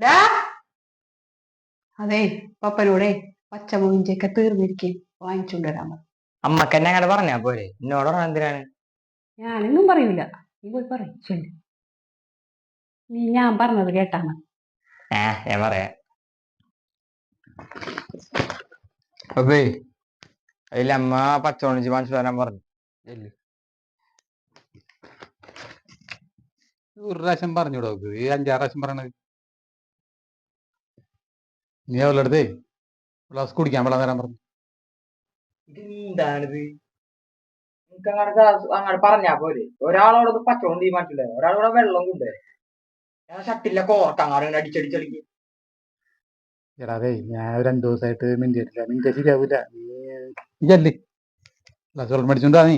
ഡാ അതെ പപ്പനോടെ പച്ചമുഞ്ചൊക്കെ തീർന്നിരിക്കും. വാങ്ങിച്ചുകൊണ്ട് വരാൻ അമ്മയ്ക്ക് എന്നെ അങ്ങനെ പറഞ്ഞാ പോരെ. എന്നോട് പറഞ്ഞ എന്തിനാണ്? ഞാനൊന്നും പറയൂല. നീ പോയി പറയും ശരി നീ ഞാൻ പറഞ്ഞത് കേട്ടാ മതി ഏ ഞാൻ പറയാ. അപ്പേ അതിൽ അമ്മ പച്ചവണിച്ച് വാങ്ങിച്ചു തരാൻ പറഞ്ഞു. ചെല്ല്. ഒരു പ്രാവശ്യം പറഞ്ഞൂടോ ഈ അഞ്ചാറ് പ്രാവശ്യം പറയണത്. നീ അവളുടെ അടുത്തേ ഗ്ലാസ് കുടിക്കാൻ വെള്ളം തരാൻ പറഞ്ഞു. ഇതെന്താണിത്? നിനക്ക് അങ്ങോട്ട് അങ്ങോട്ട് പറഞ്ഞാ പോരെ. ഒരാളോട് പച്ചവെള്ളം തീരുമാനിച്ചില്ലേ? ഒരാളോട് വെള്ളം കൊണ്ടേ. ഞാൻ ഷട്ടില്ല കോർട്ട് അങ്ങാട് അടിച്ചടിച്ചടിക്ക് എടാ അതെ ഞാൻ രണ്ടു ദിവസമായിട്ട് മിണ്ടിയിട്ടില്ല. നിന്റെ ശരിയാവൂല. നീ ഗ്ലാസ് വെള്ളം മേടിച്ചോണ്ടാ നീ.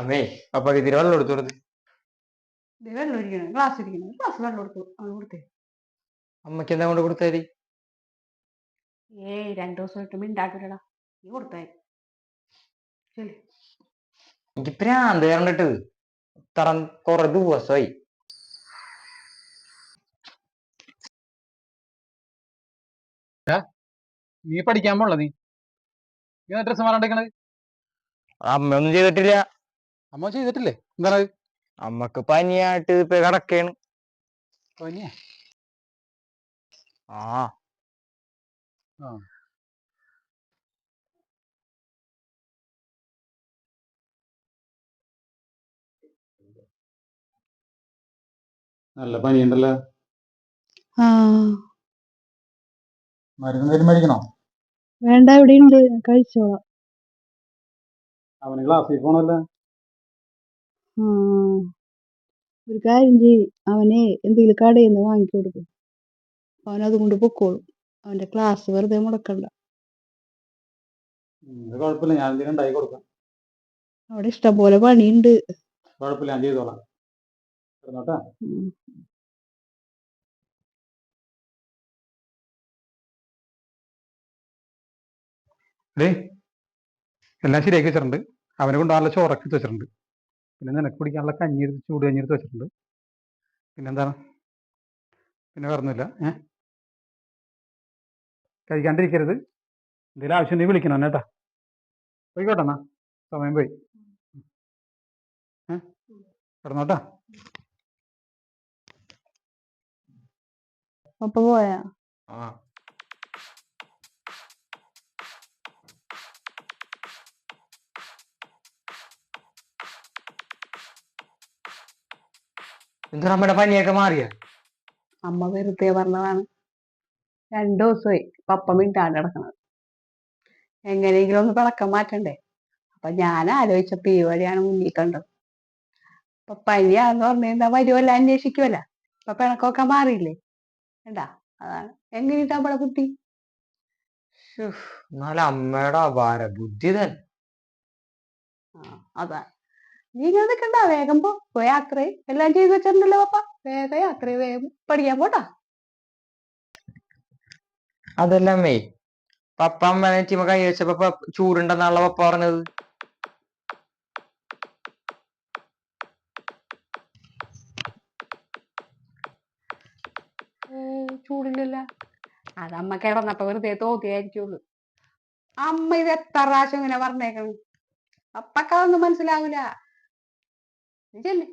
അമ്മേ അപ്പൊ ഇതിരി വെള്ളം എടുത്തു കൊടുത്ത് ദേ വെള്ളം ഇരിക്കണം ഗ്ലാസ് ഇരിക്കണം. ഗ്ലാസ് വെള്ളം കൊടുത്തു. അത് കൊടുത്തേ. അമ്മയ്ക്ക് എന്താ കൊണ്ട് കൊടുത്താൽ ഏയ് രണ്ടു ദിവസമായിട്ട് മിണ്ടാക്കില്ലടാ നീ കൊടുത്തേ. ശരി. എനിക്ക് പ്രാന്ത് കണ്ടിട്ട് ഇത്ര കൊറേ ദിവസമായി. നീ പഠിക്കാൻ പോണല്ലോ നീ? നീ ഡ്രസ്സ് അമ്മ അമ്മയൊന്നും ചെയ്തിട്ടില്ല. അമ്മ ചെയ്തിട്ടില്ലേ? എന്താണ്? അമ്മയ്ക്ക് പനിയായിട്ട് ഇപ്പൊ കിടക്കാണ്. പനിയാ? ആ. നല്ല പനിയുണ്ടല്ലോ? ആ. മരുന്ന് മരിക്കണോ മേടിക്കണോ? വേണ്ട ഇവിടെ ഉണ്ട് കഴിച്ചോളാം. അവന് ക്ലാസ്സിൽ പോണല്ലോ. ആ. ഒരു കാര്യം ചെയ്യ്. അവനെ എന്തെങ്കിലും കടയിൽ നിന്ന് വാങ്ങിക്കൊടുക്കും അവനത് കൊണ്ട് പൊക്കോളും. അവന്റെ ക്ലാസ് വെറുതെ മുടക്കണ്ട. കുഴപ്പമില്ല. ഞാൻ എന്തെങ്കിലും ഉണ്ടാക്കി കൊടുക്കാം. അവിടെ ഇഷ്ടംപോലെ പണിയുണ്ട്. കുഴപ്പമില്ല. ഞാൻ ചെയ്തോളാം. കിടന്നോട്ടാ ഉം. ഡേ എല്ലാം ശരിയാക്കി വെച്ചിട്ടുണ്ട്. അവനെ കൊണ്ടുപോകാനുള്ള ചോറൊക്കെ എടുത്ത് വെച്ചിട്ടുണ്ട്. പിന്നെ നിനക്ക് പിടിക്കാനുള്ള കഞ്ഞി എടുത്ത് ചൂട് കഞ്ഞി എടുത്ത് വെച്ചിട്ടുണ്ട്. പിന്നെന്താണ്? പിന്നെ വേറൊന്നുമില്ല. ഏ? കഴിക്കാണ്ടിരിക്കരുത്. എന്തെങ്കിലും ആവശ്യം ഉണ്ടെങ്കിൽ വിളിക്കണം കേട്ടാ. പോയിക്കോട്ടെ എന്നാ. സമയം പോയി. ഏ? കിടന്നോട്ടാ. അപ്പൊ പോയാ? ആ. എന്താ അമ്മയുടെ പനിയൊക്കെ മാറിയ? അമ്മ വെറുതെ പറഞ്ഞതാണ്. രണ്ടു ദിവസമായി പപ്പ മിണ്ടാണ്ട് കിടക്കണത്. എങ്ങനെയെങ്കിലും ഒന്ന് പിളക്കം മാറ്റണ്ടേ? അപ്പൊ ഞാൻ ആലോചിച്ച ഈ വഴിയാണ് മുന്നിൽ കണ്ടത്. അപ്പൊ പനിയാന്ന് പറഞ്ഞു കഴിഞ്ഞാൽ വരുമല്ല അന്വേഷിക്കുമല്ല അപ്പൊ പിണക്കമൊക്കെ മാറിയില്ലേ? എന്താ അതാണ്. എങ്ങനെയാ നമ്മുടെ കുട്ടി എന്നാലും അമ്മയുടെ അപാര ബുദ്ധി തന്നെ. അതാ. നീ ഇങ്ങനെ നിൽക്കണ്ട വേഗം പോ. പോയി യാത്ര ചെയ്യ്. എല്ലാം ചെയ്ത് വെച്ചിട്ടുണ്ടല്ലോ പപ്പ. വേഗം യാത്ര വേഗം പഠിക്കാൻ പോട്ടാ. അതല്ലമ്മേ പപ്പ അമ്മ ചീമ കൈ വെച്ചപ്പോ ചൂടുണ്ടെന്നാണല്ലോ പപ്പ പറഞ്ഞത്. ചൂടില്ലല്ല. അത് അമ്മ കിടന്നപ്പോ വെറുതെ തോന്നിയായിരിക്കുള്ളൂ അമ്മ ഇത് എത്ര പ്രാവശ്യം ഇങ്ങനെ പറഞ്ഞേക്കണം? അപ്പക്കതൊന്നും മനസ്സിലാവൂല. നീ ചെല്ല്